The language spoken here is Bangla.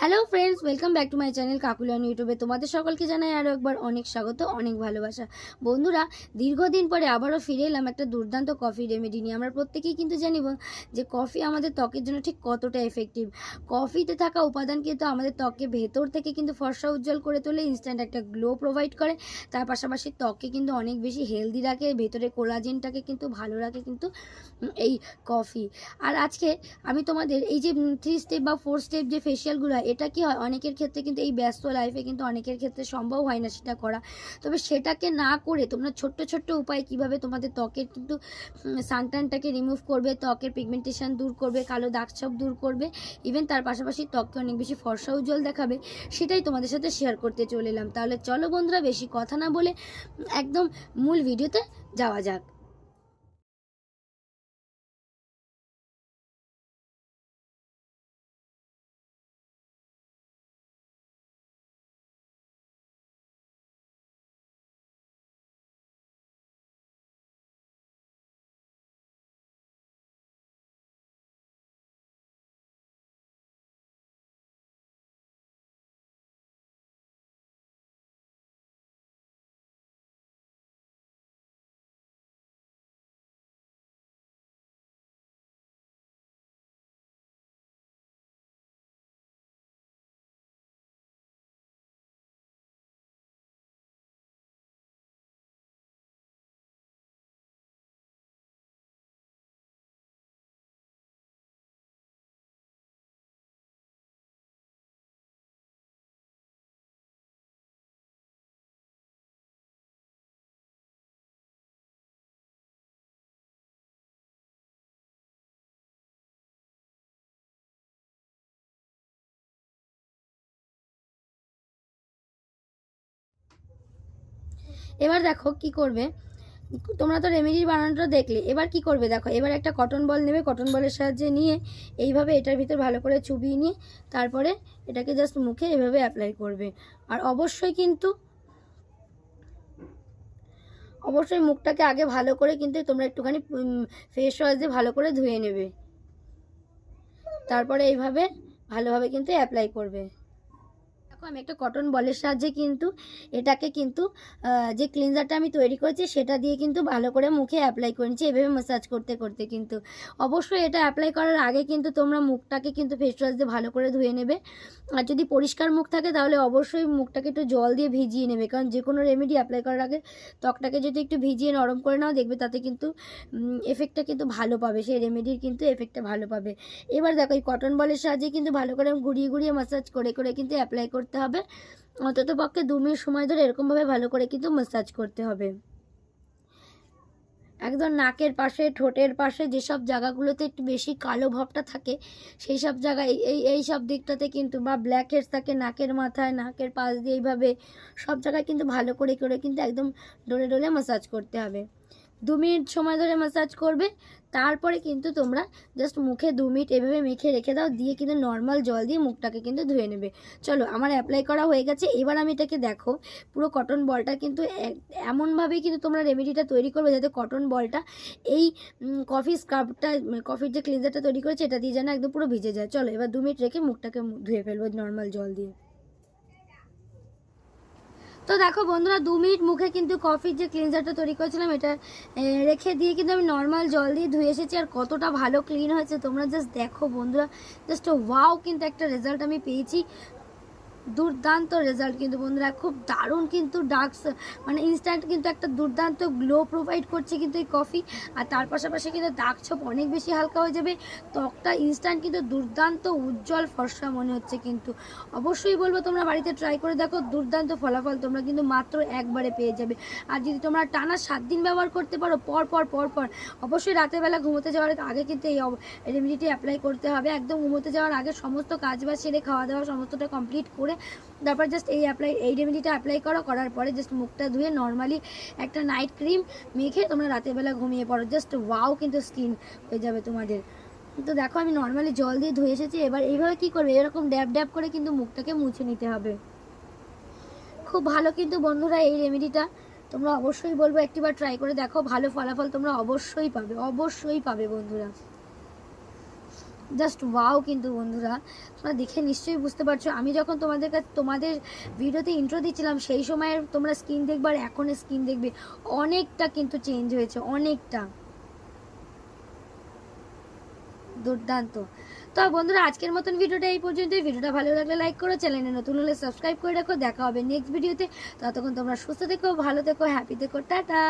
Hello friends welcome back to my channel কাকুলিয়ান ইউটিউবে তোমাদের সকলকে জানাই আরও একবার অনেক স্বাগত, অনেক ভালোবাসা। বন্ধুরা, দীর্ঘদিন পরে আবারও ফিরে এলাম একটা দুর্দান্ত কফি রেমেডি নিয়ে। আমরা প্রত্যেকেই কিন্তু জানি যে কফি আমাদের ত্বকের জন্য ঠিক কতটা এফেক্টিভ কফিতে থাকা উপাদান কিন্তু আমাদের ত্বকে ভেতর থেকে কিন্তু ফর্সা উজ্জ্বল করে তোলে ইনস্ট্যান্ট একটা গ্লো প্রোভাইড করে। তার পাশাপাশি ত্বককে কিন্তু অনেক বেশি হেলদি রাখে, ভেতরে কোলাজেনটাকে কিন্তু ভালো রাখে কিন্তু এই কফি আর আজকে আমি তোমাদের এই যে থ্রি স্টেপ বা ফোর স্টেপ যে ফেশিয়ালগুলো এটা কি হয়? অনেকের ক্ষেত্রে কিন্তু এই ব্যস্ত লাইফে কিন্তু অনেকের ক্ষেত্রে সম্ভব হয় না সেটা করা। তবে সেটাকে না করে তোমরা ছোট্ট ছোট্ট উপায় কীভাবে তোমাদের ত্বকের কিন্তু সানটানটাকে রিমুভ করবে, ত্বকের পিগমেন্টেশন দূর করবে, কালো দাগ ছোপ দূর করবে ইভেন তার পাশাপাশি ত্বককে অনেক বেশি ফর্সা উজ্জ্বল দেখাবে, সেটাই তোমাদের সাথে শেয়ার করতে চলে এলাম তাহলে চলো বন্ধুরা, বেশি কথা না বলে একদম মূল ভিডিওতে যাওয়া যাক। এবার দেখো কি করবে? তোমরা তো রেমেডি বানানোটা দেখলে। এবার কি করবে দেখো? এবার একটা কটন বল নেবে। কটন বলের সাহায্যে নিয়ে এইভাবে এটার ভিতর ভালো করে চুবিয়ে নিয়ে তারপরে এটাকে জাস্ট মুখে এভাবে অ্যাপ্লাই করবে। আর অবশ্যই কিন্তু অবশ্যই মুখটাকে আগে ভালো করে কিন্তু তোমরা একটুখানি ফেস ওয়াশ দিয়ে ভালো করে ধুয়ে নেবে। তারপরে এইভাবে ভালোভাবে কিন্তু অ্যাপ্লাই করবে। আমি একটা কটন বলের সাহায্যে কিন্তু এটাকে কিন্তু যে ক্লিনজারটা আমি তৈরি করেছি সেটা দিয়ে কিন্তু ভালো করে মুখে অ্যাপ্লাই করে নিচ্ছি, এভাবে ম্যাসাজ করতে করতে কিন্তু। অবশ্যই এটা অ্যাপ্লাই করার আগে কিন্তু তোমরা মুখটাকে কিন্তু ফেস ওয়াশ দিয়ে ভালো করে ধুয়ে নেবে। আর যদি পরিষ্কার মুখ থাকে তাহলে অবশ্যই মুখটাকে একটু জল দিয়ে ভিজিয়ে নেবে, কারণ যে কোনো রেমেডি অ্যাপ্লাই করার আগে ত্বকটাকে যদি একটু ভিজিয়ে নরম করে নাও দেখবে তাতে কিন্তু এফেক্টটা কিন্তু ভালো পাবে, সেই রেমেডির কিন্তু এফেক্টটা ভালো পাবে। এবার দেখো এই কটন বলের সাহায্যে কিন্তু ভালো করে ঘুরিয়ে ঘুরিয়ে ম্যাসাজ করে করে কিন্তু অ্যাপ্লাই করতে হবে। অন্তত পক্ষে দু মিনিট সময় ধরে এরকমভাবে ভালো করে কিন্তু ম্যাসাজ করতে হবে। একদম নাকের পাশে, ঠোঁটের পাশে যেসব জায়গাগুলোতে একটু বেশি কালো ভাবটা থাকে সেই সব জায়গায় এই এই সব দিকটাতে কিন্তু বা ব্ল্যাক হেডস থাকে নাকের মাথায়, নাকের পাশ দিয়ে এইভাবে সব জায়গায় কিন্তু ভালো করে করে কিন্তু একদম ডলে ডলে ম্যাসাজ করতে হবে। দু মিনিট সময় ধরে ম্যাসাজ করবে, তারপরে কিন্তু তোমরা জাস্ট মুখে দু মিনিট এভাবে মেখে রেখে দাও, দিয়ে কিন্তু নর্মাল জল দিয়ে মুখটাকে কিন্তু ধুয়ে নেবে। চলো, আমার অ্যাপ্লাই করা হয়ে গেছে, এবার আমি এটাকে দেখো, পুরো কটন বলটা কিন্তু এমনভাবেই কিন্তু তোমরা রেমেডিটা তৈরি করবে যাতে কটন বলটা এই কফি স্ক্রাবটা কফির যে ক্লিনজারটা তৈরি করেছে, এটা দিয়ে যেন একদম পুরো ভিজে যায়। চলো, এবার দু মিনিট রেখে মুখটাকে ধুয়ে ফেলব নর্মাল জল দিয়ে। তো দেখো বন্ধুরা, দু মিনিট মুখে কিন্তু কফির যে ক্লিনজারটা তৈরি করেছিলাম, এটা রেখে দিয়ে কিন্তু আমি নর্মাল জল দিয়ে ধুয়ে এসেছি আর কতটা ভালো ক্লিন হয়েছে তোমরা জাস্ট দেখো বন্ধুরা। জাস্ট ওয়াও কিন্তু একটা রেজাল্ট আমি পেয়েছি। দুর্দান্ত রেজাল্ট কিন্তু বন্ধুরা, খুব দারুণ কিন্তু ডার্ক মানে ইনস্ট্যান্ট কিন্তু একটা দুর্দান্ত গ্লো প্রোভাইড করছে কিন্তু এই কফি আর তার পাশাপাশি কিন্তু দাগ ছোপ অনেক বেশি হালকা হয়ে যাবে, ত্বকটা ইনস্ট্যান্ট কিন্তু দুর্দান্ত উজ্জ্বল ফর্সা মনে হচ্ছে কিন্তু। অবশ্যই বলব তোমরা বাড়িতে ট্রাই করে দেখো, দুর্দান্ত ফলাফল তোমরা কিন্তু মাত্র একবারে পেয়ে যাবে। আর যদি তোমরা টানা সাত দিন ব্যবহার করতে পারো, পর পর পর পর, অবশ্যই রাতের বেলা ঘুমোতে যাওয়ার আগে কিন্তু এই রেমেডিটি অ্যাপ্লাই করতে হবে। একদম ঘুমোতে যাওয়ার আগে সমস্ত কাজ বাজ সেরে খাওয়া দাওয়া সমস্তটা কমপ্লিট করে তারপর জাস্ট এই অ্যাপ্লাই এই রেমেডিটা অ্যাপ্লাই করো, করার পরে জাস্ট মুখটা ধুয়ে নর্মালি একটা নাইট ক্রিম মেখে তোমরা রাতের বেলা ঘুমিয়ে পড়ো। জাস্ট ওয়াও কিন্তু স্কিন হয়ে যাবে তোমাদের। তো দেখো আমি নর্মালি জল দিয়ে ধুয়ে এসেছি, এবার এইভাবে কি করবে? এরকম ড্যাব ড্যাব করে কিন্তু মুখটাকে মুছে নিতে হবে। খুব ভালো কিন্তু বন্ধুরা এই রেমেডিটা তোমরা অবশ্যই বলব, একটিবার ট্রাই করে দেখো, ভালো ফলাফল তোমরা অবশ্যই পাবে অবশ্যই পাবে বন্ধুরা। জাস্ট ওয়াও কিন্তু বন্ধুরা, তোমরা দেখে নিশ্চয়ই বুঝতে পারছ। আমি যখন তোমাদের কাছে তোমাদের ভিডিওতে ইন্ট্রো দিচ্ছিলাম, সেই সময়ের তোমরা স্কিন দেখবে আর এখন স্কিন দেখবে। অনেকটা কিন্তু চেঞ্জ হয়েছে, অনেকটা। দুর্দান্ত। তো বন্ধুরা, আজকের মতন ভিডিওটা এই পর্যন্তই। ভিডিওটা ভালো লাগলে লাইক করো চ্যানেলে নতুন হলে সাবস্ক্রাইব করে রাখো। দেখা হবে নেক্সট ভিডিওতে ততক্ষণ তোমরা সুস্থ থেকো, ভালো থেকো হ্যাপি থেকো, টাটা।